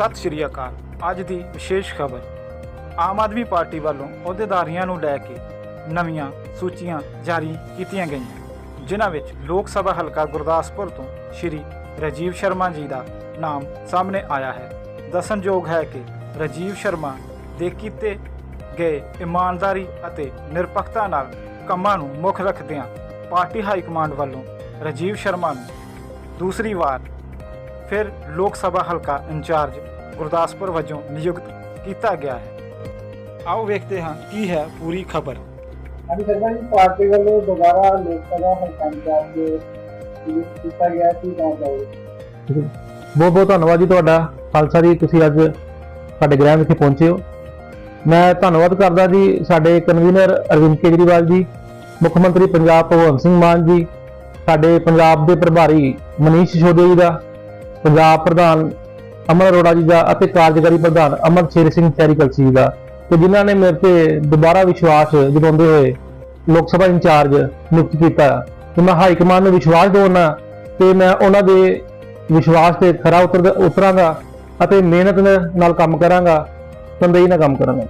ਸਤਿ ਸ਼੍ਰੀ ਅਕਾਲ। ਅੱਜ ਦੀ ਵਿਸ਼ੇਸ਼ ਖਬਰ। ਆਮ ਆਦਮੀ ਪਾਰਟੀ ਵੱਲੋਂ ਅਹੁਦੇਦਾਰੀਆਂ ਨੂੰ ਲੈ ਕੇ ਨਵੀਆਂ ਸੂਚੀਆਂ ਜਾਰੀ ਕੀਤੀਆਂ ਗਈਆਂ। ਜਿਨ੍ਹਾਂ ਵਿੱਚ ਲੋਕ ਸਭਾ ਹਲਕਾ ਗੁਰਦਾਸਪੁਰ ਤੋਂ ਸ਼੍ਰੀ ਰਾਜੀਵ ਸ਼ਰਮਾ ਜੀ ਦਾ ਨਾਮ ਸਾਹਮਣੇ ਆਇਆ ਹੈ। ਦੱਸਣਯੋਗ ਹੈ ਕਿ ਰਾਜੀਵ ਸ਼ਰਮਾ ਦੇ ਕੀਤੇ ਗਏ ਇਮਾਨਦਾਰੀ ਅਤੇ ਨਿਰਪੱਖਤਾ ਨਾਲ ਕੰਮਾਂ ਨੂੰ ਮੁੱਖ ਰੱਖਦਿਆਂ ਪਾਰਟੀ ਹਾਈ ਕਮਾਂਡ ਵੱਲੋਂ ਰਾਜੀਵ ਸ਼ਰਮਾ ਨੂੰ ਦੂਸਰੀ ਵਾਰ ਫਿਰ ਲੋਕ ਸਭਾ ਹਲਕਾ ਇੰਚਾਰਜ ਗੁਰਦਾਸਪੁਰ ਵਜੋਂ ਨਿਯੁਕਤ ਕੀਤਾ ਗਿਆ ਹੈ। ਆਓ ਵੇਖਦੇ ਹਾਂ ਕੀ ਹੈ ਪੂਰੀ ਖਬਰ। ਹਾਂਜੀ ਸ਼ਰਮਾ ਜੀ ਪਾਰਟੀ ਵੱਲੋਂ ਦੁਬਾਰਾ ਲੋਕ ਸਭਾ ਹਲਕਾ ਇੰਚਾਰਜ ਨਿਯੁਕਤ ਕੀਤਾ ਗਿਆ ਕੀ ਕਹਿਣਾ ਚਾਹੋਗੇ ਬਹੁਤ ਬਹੁਤ ਧੰਨਵਾਦ ਜੀ ਤੁਹਾਡਾ ਖਾਲਸਾ ਜੀ ਤੁਸੀਂ ਅੱਜ ਸਾਡੇ ਗ੍ਰਹਿ ਵਿਖੇ ਪਹੁੰਚੇ ਹੋ। ਮੈਂ ਧੰਨਵਾਦ ਕਰਦਾ ਜੀ ਸਾਡੇ ਕਨਵੀਨਰ ਅਰਵਿੰਦ ਕੇਜਰੀਵਾਲ ਜੀ ਮੁੱਖ ਮੰਤਰੀ ਪੰਜਾਬ ਭਗਵੰਤ ਸਿੰਘ ਮਾਨ ਜੀ ਸਾਡੇ ਪੰਜਾਬ ਦੇ ਪ੍ਰਭਾਰੀ ਮਨੀਸ਼ ਸਿਸੋਦੀਆ ਜੀ ਦਾ ਪੰਜਾਬ ਪ੍ਰਧਾਨ ਅਮਰ ਅਰੋੜਾ ਜੀ ਦਾ ਅਤੇ ਕਾਰਜਕਾਰੀ ਪ੍ਰਧਾਨ ਅਮਰ ਸ਼ੇਰ ਸਿੰਘ ਚੈਰੀਕਲਸੀ ਜੀ ਦਾ, ਤੇ ਜਿਨ੍ਹਾਂ ਨੇ ਮੇਰੇ ਤੇ ਦੁਬਾਰਾ ਵਿਸ਼ਵਾਸ ਜਤਾਉਂਦੇ ਹੋਏ ਲੋਕ ਸਭਾ ਇੰਚਾਰਜ ਨਿਯੁਕਤ ਕੀਤਾ। ਤੇ ਮੈਂ ਹਾਈ ਕਮਾਂਡ ਨੂੰ ਵਿਸ਼ਵਾਸ ਦਿਵਾਉਣਾ ਤੇ ਮੈਂ ਉਹਨਾਂ ਦੇ ਵਿਸ਼ਵਾਸ ਤੇ ਖਰਾ ਉਤਰ ਉਤਰਾਂਗਾ ਅਤੇ ਮਿਹਨਤ ਨਾਲ ਕੰਮ ਕਰਾਂਗਾ ਤੰਦੇਈ ਨਾਲ ਕੰਮ ਕਰਾਂਗਾ।